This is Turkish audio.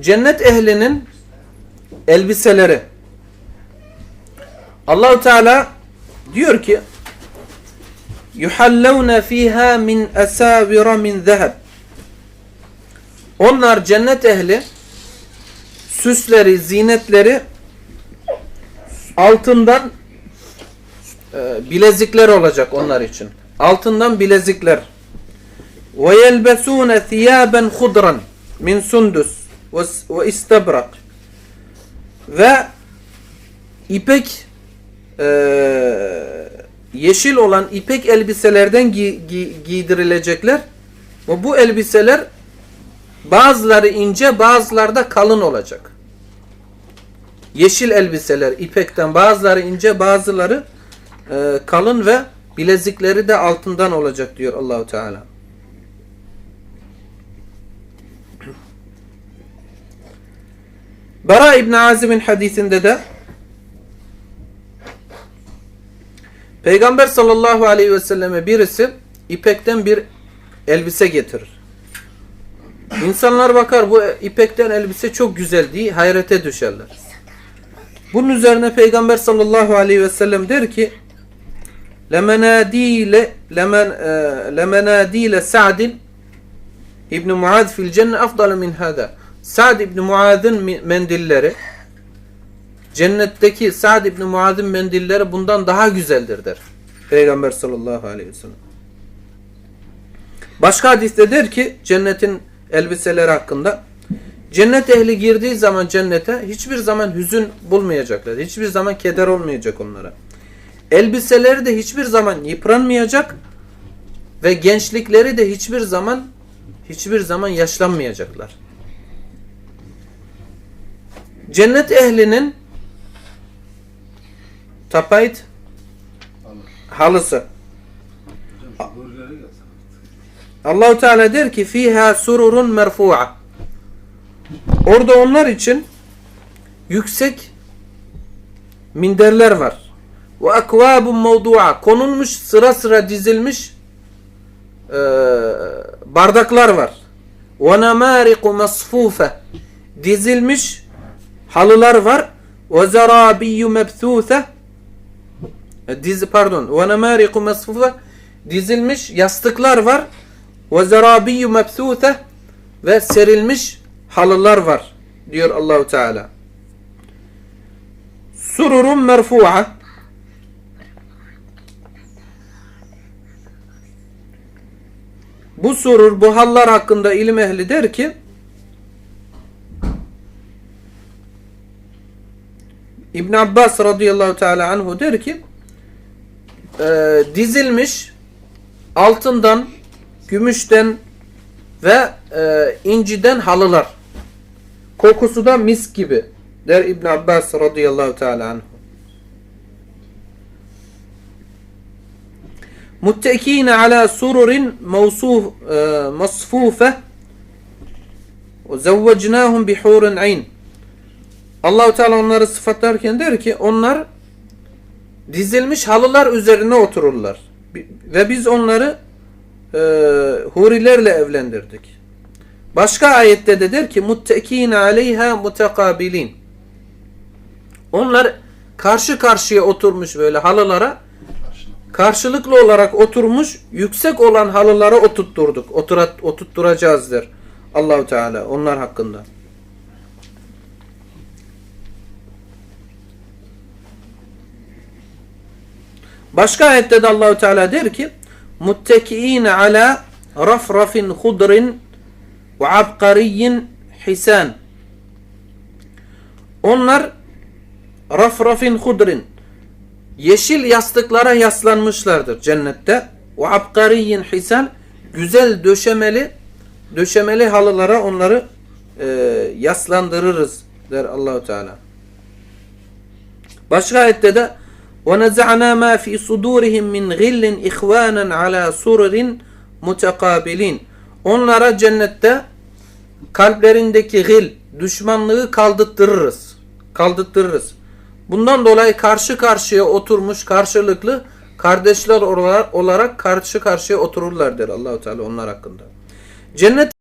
cennet ehlinin elbiseleri. Allahu Teala diyor ki yuhallawna fiha min asawira min zahab. Onlar cennet ehli süsleri, zinetleri altından e, bilezikler olacak onlar için. Altından bilezikler. Ve yelbesune thiyaben hudran min sundus ve istabrak. Ve ipek e, yeşil olan ipek elbiselerden gi, gi, giydirilecekler. Ve bu elbiseler bazıları ince bazıları da kalın olacak. Yeşil elbiseler ipekten bazıları ince bazıları e, kalın ve bilezikleri de altından olacak diyor Allahu Teala. Bara İbn Azim'in hadisinde de Peygamber sallallahu aleyhi ve selleme birisi ipekten bir elbise getirir. İnsanlar bakar bu ipekten elbise çok güzel diye hayrete düşerler. Bunun üzerine Peygamber sallallahu aleyhi ve sellem der ki lemenadile lemen lemenadile Sa'din İbn Muad fil cennet afdalu min hada. Sa'd İbn Muad'ın mendilleri cennetteki Sa'd İbn Muad'ın mendilleri bundan daha güzeldir der. Peygamber sallallahu aleyhi ve sellem. Başka hadiste der ki cennetin elbiseleri hakkında cennet ehli girdiği zaman cennete hiçbir zaman hüzün bulmayacaklar. Hiçbir zaman keder olmayacak onlara. Elbiseleri de hiçbir zaman yıpranmayacak ve gençlikleri de hiçbir zaman hiçbir zaman yaşlanmayacaklar. Cennet ehlinin tapayt halısı. Allahu Teala der ki fiha sururun merfu'a. Orada onlar için yüksek minderler var. Ve akvabun mevdu'a. Konulmuş sıra sıra dizilmiş e, bardaklar var. Ve nemariku masfufe. Dizilmiş halılar var. Ve zarabiyyü mebthûthe. Dizi pardon. Ve nemariku masfufe. Dizilmiş yastıklar var. Ve zarabiyyü mebthûthe. Ve serilmiş halılar var. Diyor Allahu Teala. Sururun merfu'a. Bu surur, bu hallar hakkında ilim ehli der ki İbn Abbas radıyallahu teala anhu der ki e, dizilmiş altından, gümüşten ve e, inciden halılar. Kokusu da mis gibi der İbn Abbas radıyallahu teala anhu. Muttekine ala sururin e, masfufe ve zevvecnahum bihurun ayn. Allahu Teala onları sıfatlarken der ki onlar dizilmiş halılar üzerine otururlar. Ve biz onları e, hurilerle evlendirdik. Başka ayette de der ki muttekine aleyha mutekabilin. Onlar karşı karşıya oturmuş böyle halılara karşılıklı olarak oturmuş yüksek olan halılara oturtturduk. Oturat, oturtturacağız der Allahu Teala onlar hakkında. Başka ayette de Allahu Teala der ki muttekiine ala rafrafin hudrin ve abkariyin hisan. Onlar rafrafin hudrin yeşil yastıklara yaslanmışlardır cennette. Ve abkariyin hisan güzel döşemeli döşemeli halılara onları e, yaslandırırız der Allahu Teala. Başka ayette de وَنَزَعْنَا مَا فِي صُدُورِهِمْ مِنْ غِلٍّ اِخْوَانًا عَلَى سُرُرٍ مُتَقَابِلِينَ Onlara cennette kalplerindeki gil, düşmanlığı kaldırtırırız. Kaldırtırırız. Bundan dolayı karşı karşıya oturmuş karşılıklı kardeşler olarak karşı karşıya otururlar der Allahu Teala onlar hakkında. Cennet